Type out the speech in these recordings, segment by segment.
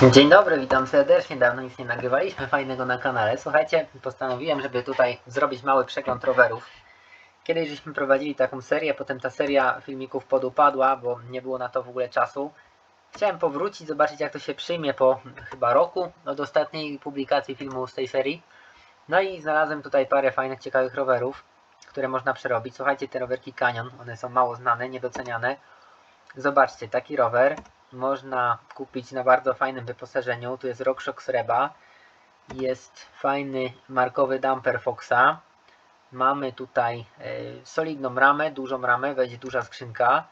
Dzień dobry, witam serdecznie. Dawno nic nie nagrywaliśmy fajnego na kanale. Słuchajcie, postanowiłem, żeby tutaj zrobić mały przegląd rowerów. Kiedyś żeśmy prowadzili taką serię, potem ta seria filmików podupadła, bo nie było na to w ogóle czasu. Chciałem powrócić, zobaczyć jak to się przyjmie po chyba roku od ostatniej publikacji filmu z tej serii. No i znalazłem tutaj parę fajnych, ciekawych rowerów, które można przerobić. Słuchajcie, te rowerki Canyon, one są mało znane, niedoceniane. Zobaczcie, taki rower można kupić na bardzo fajnym wyposażeniu. Tu jest RockShox Reba. Jest fajny markowy damper Foxa. Mamy tutaj e, solidną ramę, dużą ramę, wejdzie duża skrzynka.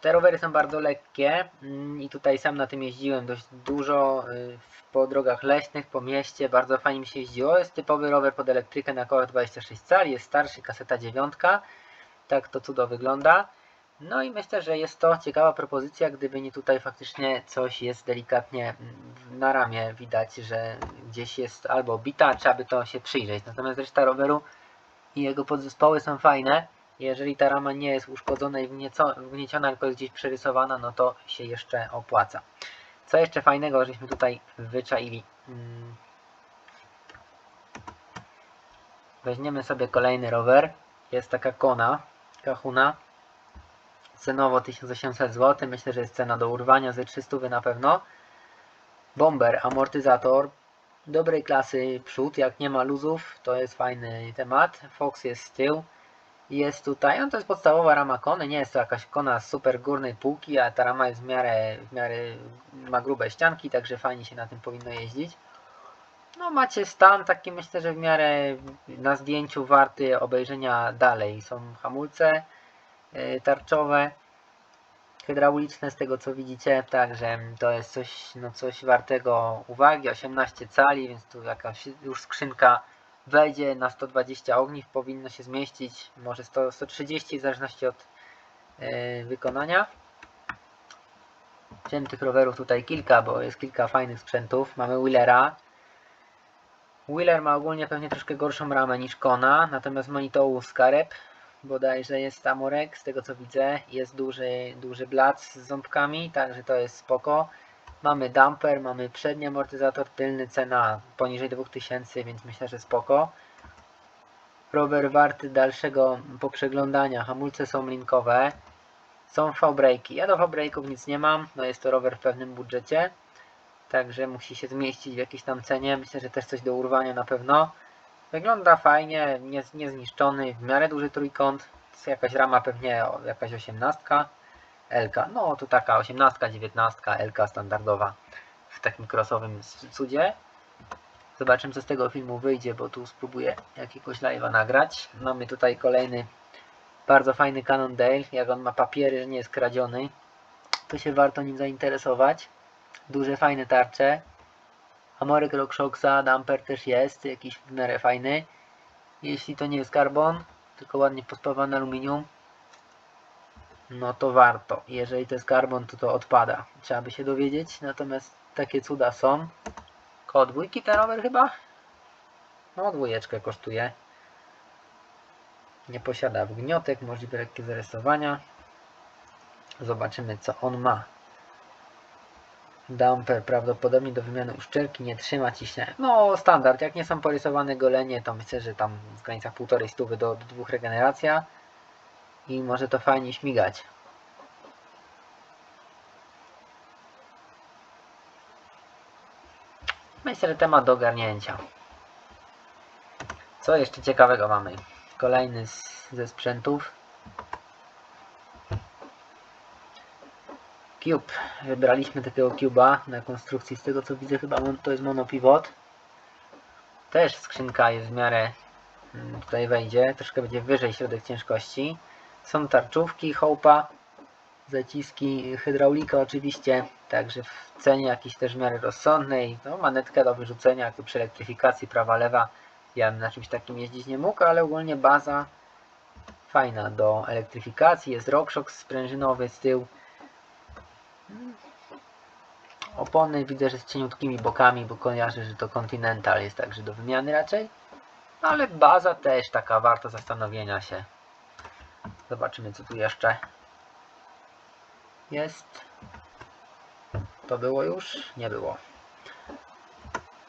Te rowery są bardzo lekkie mm, i tutaj sam na tym jeździłem dość dużo w- po drogach leśnych, po mieście, bardzo fajnie mi się jeździło. Jest typowy rower pod elektrykę na kołach 26 cali, jest starszy, kaseta 9. Tak to cudo wygląda. No i myślę, że jest to ciekawa propozycja, gdyby nie tutaj faktycznie coś jest delikatnie na ramię widać, że gdzieś jest albo bita, trzeba by to się przyjrzeć. Natomiast reszta roweru i jego podzespoły są fajne. Jeżeli ta rama nie jest uszkodzona i wgnieciona, tylko jest gdzieś przerysowana, no to się jeszcze opłaca. Co jeszcze fajnego, żeśmy tutaj wyczaili? Mm. Weźmiemy sobie kolejny rower. Jest taka Kona, Kahuna. Cenowo 1800 zł. Myślę, że jest cena do urwania ze 300 na pewno. Bomber, amortyzator. Dobrej klasy przód, jak nie ma luzów, to jest fajny temat. Fox jest z tyłu. Jest tutaj, no to jest podstawowa rama kony, nie jest to jakaś kona z super górnej półki, a ta rama jest w miarę, w miarę ma grube ścianki, także fajnie się na tym powinno jeździć. No macie stan taki myślę, że w miarę na zdjęciu warty obejrzenia dalej. Są hamulce tarczowe, hydrauliczne z tego co widzicie, także to jest coś, no coś wartego uwagi. 18 cali, więc tu jakaś już skrzynka wejdzie na 120 ogniw, powinno się zmieścić, może 100, 130 w zależności od yy, wykonania. Wziąłem tych rowerów tutaj kilka, bo jest kilka fajnych sprzętów. Mamy Wheelera. Wheeler ma ogólnie pewnie troszkę gorszą ramę niż Kona, natomiast monitoru Scarep bodajże jest Amorek, z tego co widzę. Jest duży, duży blac z ząbkami, także to jest spoko. Mamy damper, mamy przedni amortyzator, tylny cena poniżej 2000, więc myślę, że spoko. Rower warty dalszego poprzeglądania. Hamulce są linkowe. Są V-breaki. Ja do V-breaków nic nie mam. No jest to rower w pewnym budżecie. Także musi się zmieścić w jakiejś tam cenie. Myślę, że też coś do urwania na pewno. Wygląda fajnie, nie, niezniszczony, w miarę duży trójkąt. Jest jakaś rama pewnie jakaś osiemnastka. LK, no to taka 18, 19, LK standardowa w takim crossowym s- cudzie. Zobaczymy co z tego filmu wyjdzie, bo tu spróbuję jakiegoś live'a nagrać. Mamy tutaj kolejny bardzo fajny Cannondale, jak on ma papiery, że nie jest kradziony. To się warto nim zainteresować. Duże fajne tarcze. Amorek RockShoxa, damper też jest, jakiś w miarę fajny. Jeśli to nie jest karbon, tylko ładnie pospawany aluminium, no to warto. Jeżeli to jest karbon, to to odpada. Trzeba by się dowiedzieć. Natomiast takie cuda są. Koło dwójki ten rower chyba? No dwójeczkę kosztuje. Nie posiada wgniotek, możliwe lekkie zarysowania. Zobaczymy co on ma. Damper prawdopodobnie do wymiany uszczelki nie trzyma ciśnienia. No standard, jak nie są porysowane golenie, to myślę, że tam w granicach półtorej stówy do, do dwóch regeneracja i może to fajnie śmigać. Myślę, że temat do ogarnięcia. Co jeszcze ciekawego mamy? Kolejny z, ze sprzętów. Cube. Wybraliśmy takiego cuba na konstrukcji. Z tego co widzę, chyba to jest monopivot. Też skrzynka jest w miarę mm, tutaj wejdzie. Troszkę będzie wyżej środek ciężkości. Są tarczówki, hołpa, zaciski, hydraulika oczywiście. Także w cenie jakiejś też w miarę rozsądnej. No, manetka do wyrzucenia, jak to przy elektryfikacji prawa, lewa. Ja bym na czymś takim jeździć nie mógł, ale ogólnie baza fajna do elektryfikacji. Jest RockShox sprężynowy z tyłu. Opony widzę, że z cieniutkimi bokami, bo kojarzę, że to Continental jest także do wymiany raczej. No ale baza też taka warta zastanowienia się. Zobaczymy co tu jeszcze jest. To było już? Nie było.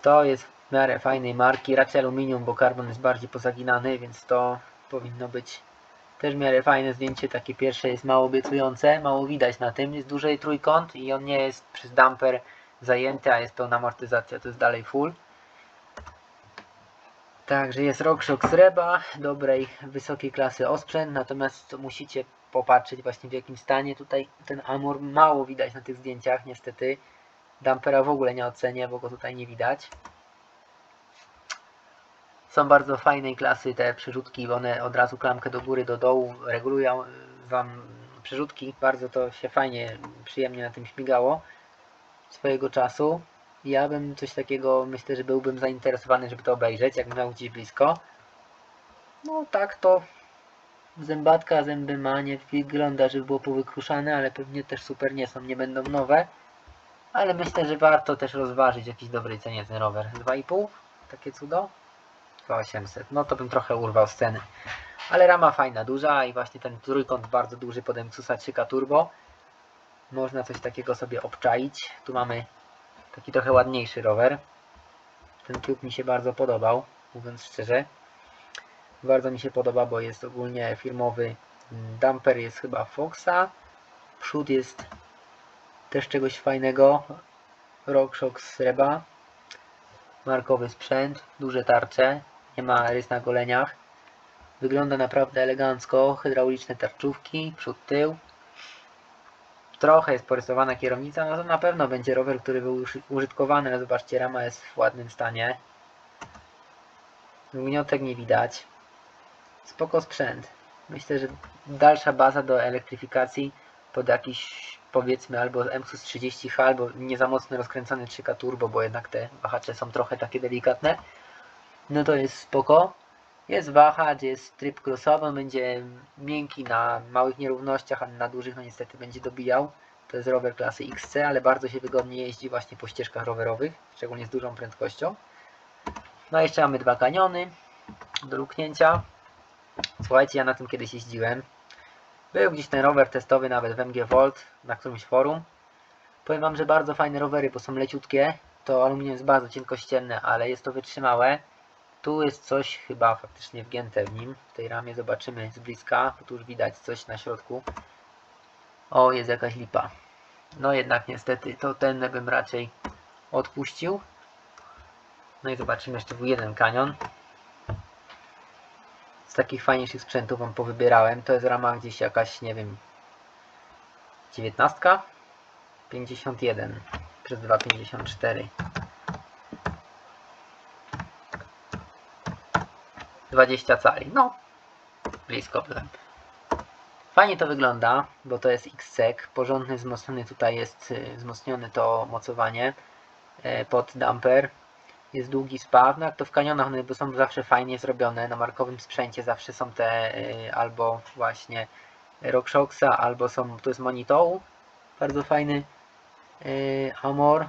To jest w miarę fajnej marki, raczej aluminium, bo karbon jest bardziej pozaginany, więc to powinno być też w miarę fajne zdjęcie. Takie pierwsze jest mało obiecujące, mało widać na tym. Jest dłużej trójkąt i on nie jest przez damper zajęty, a jest pełna amortyzacja, to jest dalej full. Także jest RockShox Reba, dobrej, wysokiej klasy osprzęt, natomiast musicie popatrzeć właśnie w jakim stanie tutaj ten Amor mało widać na tych zdjęciach niestety. Dampera w ogóle nie ocenię, bo go tutaj nie widać. Są bardzo fajnej klasy te przerzutki, one od razu klamkę do góry, do dołu regulują y, Wam przerzutki. Bardzo to się fajnie, przyjemnie na tym śmigało swojego czasu. Ja bym coś takiego, myślę, że byłbym zainteresowany, żeby to obejrzeć, jakbym miał gdzieś blisko. No tak to zębatka zęby ma, nie wygląda, żeby było powykruszane, ale pewnie też super nie są, nie będą nowe. Ale myślę, że warto też rozważyć jakiś dobrej cenie ten rower. 2,5? Takie cudo? 2800. No to bym trochę urwał sceny. Ale rama fajna, duża i właśnie ten trójkąt bardzo duży pod Emcusa 3K Turbo. Można coś takiego sobie obczaić. Tu mamy taki trochę ładniejszy rower. Ten Cube mi się bardzo podobał, mówiąc szczerze. Bardzo mi się podoba, bo jest ogólnie firmowy. Damper jest chyba Foxa. Przód jest też czegoś fajnego. RockShox Reba. Markowy sprzęt, duże tarcze. Nie ma rys na goleniach. Wygląda naprawdę elegancko. Hydrauliczne tarczówki, przód, tył. Trochę jest porysowana kierownica, no to na pewno będzie rower, który był już użytkowany, ale zobaczcie, rama jest w ładnym stanie. Gniotek nie widać. Spoko sprzęt. Myślę, że dalsza baza do elektryfikacji pod jakiś powiedzmy albo MSUS 30H, albo nie za mocno rozkręcony 3K Turbo, bo jednak te wahacze są trochę takie delikatne. No to jest spoko. Jest wahacz, jest tryb crossowy, będzie miękki na małych nierównościach, a na dużych no niestety będzie dobijał. To jest rower klasy XC, ale bardzo się wygodnie jeździ właśnie po ścieżkach rowerowych, szczególnie z dużą prędkością. No jeszcze mamy dwa kaniony do luknięcia. Słuchajcie, ja na tym kiedyś jeździłem. Był gdzieś ten rower testowy nawet w MG Volt na którymś forum. Powiem Wam, że bardzo fajne rowery, bo są leciutkie. To aluminium jest bardzo cienkościenne, ale jest to wytrzymałe. Tu jest coś chyba faktycznie wgięte w nim. W tej ramie zobaczymy z bliska, bo tu już widać coś na środku. O, jest jakaś lipa. No jednak niestety, to ten bym raczej odpuścił. No i zobaczymy jeszcze był jeden kanion. Z takich fajniejszych sprzętów Wam powybierałem. To jest rama gdzieś jakaś, nie wiem, 19? 51 przez 2,54. 20 cali. No, blisko byłem. Fajnie to wygląda, bo to jest XSEC. Porządny, wzmocniony tutaj jest y, wzmocnione to mocowanie e, pod damper. Jest długi spaw, no jak to w kanionach, one są zawsze fajnie zrobione. Na markowym sprzęcie zawsze są te y, albo właśnie RockShoxa, albo są, to jest Monitoł. Bardzo fajny y, Amor.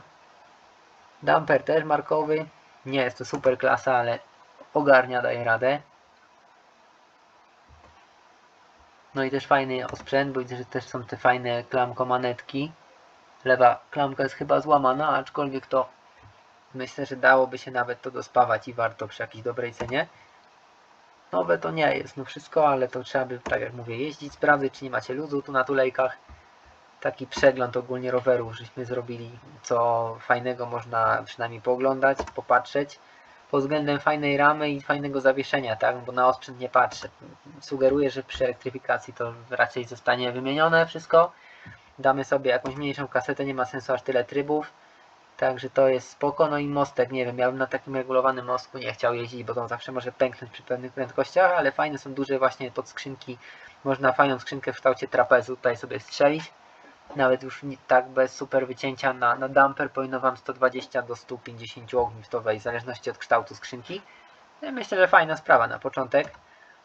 Damper też markowy. Nie jest to super klasa, ale ogarnia, daje radę. No i też fajny osprzęt, bo widzę, że też są te fajne klamko-manetki. Lewa klamka jest chyba złamana, aczkolwiek to myślę, że dałoby się nawet to dospawać i warto przy jakiejś dobrej cenie. Nowe to nie jest, no wszystko, ale to trzeba by, tak jak mówię, jeździć, sprawdzić, czy nie macie luzu tu na tulejkach. Taki przegląd ogólnie rowerów, żeśmy zrobili, co fajnego można przynajmniej pooglądać, popatrzeć pod względem fajnej ramy i fajnego zawieszenia, tak? Bo na osprzęt nie patrzę. Sugeruję, że przy elektryfikacji to raczej zostanie wymienione wszystko. Damy sobie jakąś mniejszą kasetę, nie ma sensu aż tyle trybów. Także to jest spoko. No i mostek, nie wiem, ja bym na takim regulowanym mostku nie chciał jeździć, bo to zawsze może pęknąć przy pewnych prędkościach, ale fajne są duże właśnie pod skrzynki. Można fajną skrzynkę w kształcie trapezu tutaj sobie strzelić nawet już nie, tak bez super wycięcia na, na damper powinno Wam 120 do 150 ogniw to wejść, w zależności od kształtu skrzynki. Ja myślę, że fajna sprawa na początek.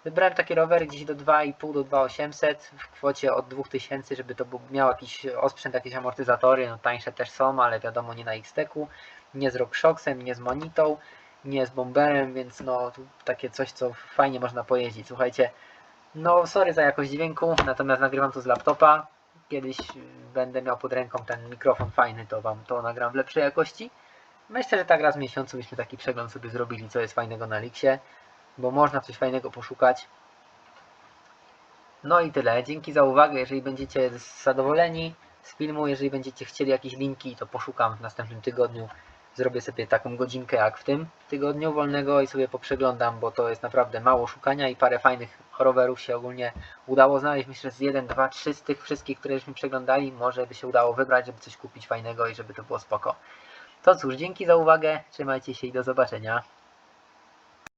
Wybrałem takie rowery gdzieś do 2,5 do 2,800 w kwocie od 2000, żeby to miał jakiś osprzęt, jakieś amortyzatory, no tańsze też są, ale wiadomo nie na X-Techu, nie z RockShoxem, nie z Monitą, nie z Bomberem, więc no takie coś, co fajnie można pojeździć. Słuchajcie, no sorry za jakość dźwięku, natomiast nagrywam to z laptopa, kiedyś będę miał pod ręką ten mikrofon fajny, to wam to nagram w lepszej jakości. Myślę, że tak raz w miesiącu byśmy taki przegląd sobie zrobili, co jest fajnego na Lixie, bo można coś fajnego poszukać. No i tyle. Dzięki za uwagę. Jeżeli będziecie zadowoleni z filmu, jeżeli będziecie chcieli jakieś linki, to poszukam w następnym tygodniu. Zrobię sobie taką godzinkę jak w tym tygodniu wolnego i sobie poprzeglądam, bo to jest naprawdę mało szukania i parę fajnych rowerów się ogólnie udało znaleźć. Myślę, że z 1, 2, 3 z tych wszystkich, które żeśmy przeglądali, może by się udało wybrać, żeby coś kupić fajnego i żeby to było spoko. To cóż, dzięki za uwagę, trzymajcie się i do zobaczenia.